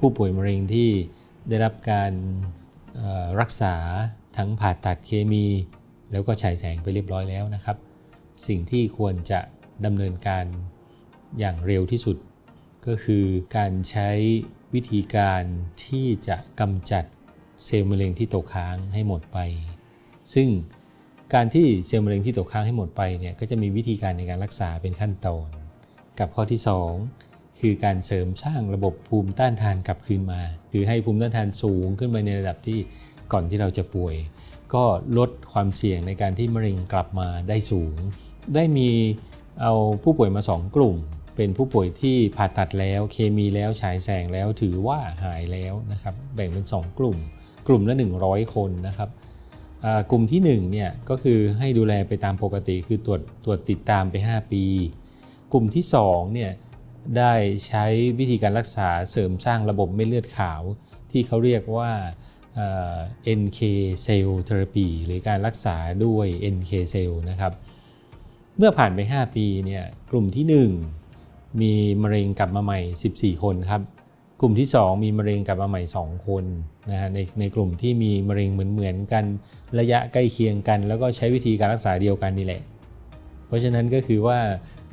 ผู้ป่วยมะเร็งที่ได้รับการรักษาทั้งผ่าตัดเคมี แล้วก็ฉายแสงไปเรียบร้อยแล้วนะครับ สิ่งที่ควรจะดำเนินการอย่างเร็วที่สุด ก็คือการใช้วิธีการที่จะกำจัดเซลล์มะเร็งที่ตกค้างให้หมดไป ซึ่งการที่เซลล์มะเร็งที่ตกค้างให้หมดไปเนี่ยก็จะมีวิธีการในการรักษาเป็นขั้นตอน กับข้อที่ 2 คือการเสริมสร้างระบบภูมิต้านทานกลับคืนมา คือให้ภูมิต้านทานสูงขึ้นไปในระดับที่ก่อนที่เราจะป่วย ก็ลดความเสี่ยงในการที่มะเร็งกลับมาได้สูง ได้มีเอาผู้ป่วยมา 2 กลุ่ม เป็นผู้ป่วยที่ผ่าตัดแล้วเคมีแล้วฉายแสงแล้วถือว่าหายแล้วนะครับแบ่งเป็น 2 กลุ่ม กลุ่มละ 100 คนนะครับกลุ่มที่1เนี่ยก็คือให้ดูแลไปตามปกติคือตรวจตรวจติดตามไป 5 ปี กลุ่มที่2เนี่ย ได้ใช้วิธีการรักษาเสริมสร้างระบบเม็ดเลือดขาว ที่เขาเรียกว่า NK cell therapy หรือการรักษาด้วย NK cell นะครับ เมื่อผ่านไป 5 ปีเนี่ยกลุ่มที่ 1 มีมะเร็งกลับมาใหม่ 14 คนครับกลุ่มที่ 2 มีมะเร็งกลับมาใหม่ 2 คนนะฮะในในกลุ่มที่มีมะเร็งเหมือนๆกันระยะใกล้เคียงกัน แล้วก็ใช้วิธีการรักษาเดียวกันนี่แหละ เพราะฉะนั้นก็คือว่า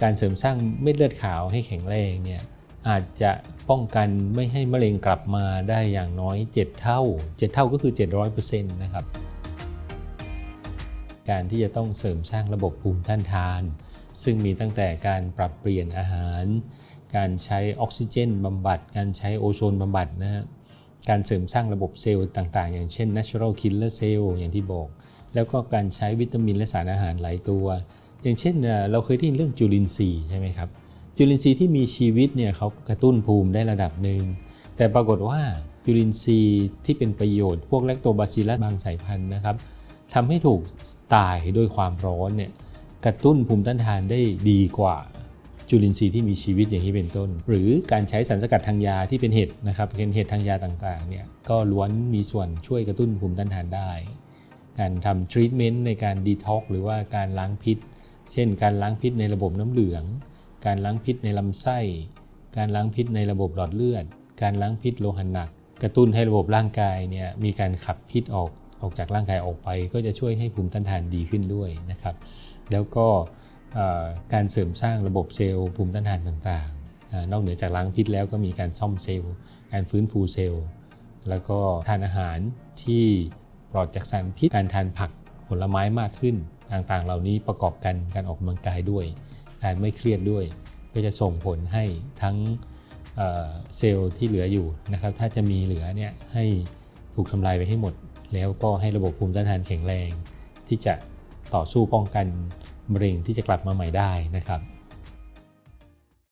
การเสริมสร้างเม็ดเลือดขาวให้แข็งแรงเนี่ยอาจจะป้องกันไม่ให้มะเร็งกลับมาได้อย่างน้อย 7 เท่า 7 เท่าก็คือ 700%นะครับ การที่จะต้องเสริมสร้างระบบภูมิต้านทาน ซึ่งมีตั้งแต่การปรับเปลี่ยนอาหาร การใช้ออกซิเจนบำบัด การใช้โอโซนบำบัดนะฮะการเสริมสร้างระบบเซลล์ต่างๆ อย่างเช่น natural killer cell อย่างที่บอก แล้วก็การใช้วิตามินและสารอาหารหลายตัว อย่างเช่นเราเคยได้ยินเรื่องจุลินทรีย์ใช่ไหมครับจุลินทรีย์ที่มีชีวิตเนี่ยเขากระตุ้นภูมิได้ระดับหนึ่งแต่ปรากฏว่าจุลินทรีย์ที่เป็นประโยชน์พวกแลคโตบาซิลลัสบางสายพันธุ์นะครับทำให้ถูกตายด้วยความร้อนเนี่ยกระตุ้นภูมิต้านทานได้ดีกว่าจุลินทรีย์ที่มีชีวิตอย่างนี้เป็นต้น หรือการใช้สารสกัดทางยาที่เป็นเห็ดนะครับเป็นเห็ดทางยาต่างๆเนี่ยก็ล้วนมีส่วนช่วยกระตุ้นภูมิต้านทานได้ การทำทรีทเมนต์ในการดีท็อกหรือว่าการล้างพิษ เช่น การล้างพิษในระบบน้ำเหลือง การล้างพิษในลำไส้ การล้างพิษในระบบหลอดเลือด การล้างพิษโลหะหนัก กระตุ้นให้ระบบร่างกายเนี่ยมีการขับพิษออกออกจากร่างกายออกไป ก็จะช่วยให้ภูมิต้านทานดีขึ้นด้วยนะครับ แล้วก็การเสริมสร้างระบบเซลล์ภูมิต้านทานต่างๆ นอกเหนือจากล้างพิษแล้วก็มีการซ่อมเซลล์ การฟื้นฟูเซลล์ แล้วก็ทานอาหารที่ปลอดจากสารพิษ การทานผักผลไม้มากขึ้น ต่างๆ เหล่านี้ประกอบกันการออกกำลังกายด้วย การไม่เครียดด้วย ก็จะส่งผลให้ทั้งเซลล์ที่เหลืออยู่นะครับ ถ้าจะมีเหลือเนี่ยให้ถูกทำลายไปให้หมด แล้วก็ให้ระบบภูมิต้านทานแข็งแรง ที่จะต่อสู้ป้องกันมะเร็งที่จะกลับมาใหม่ได้นะครับ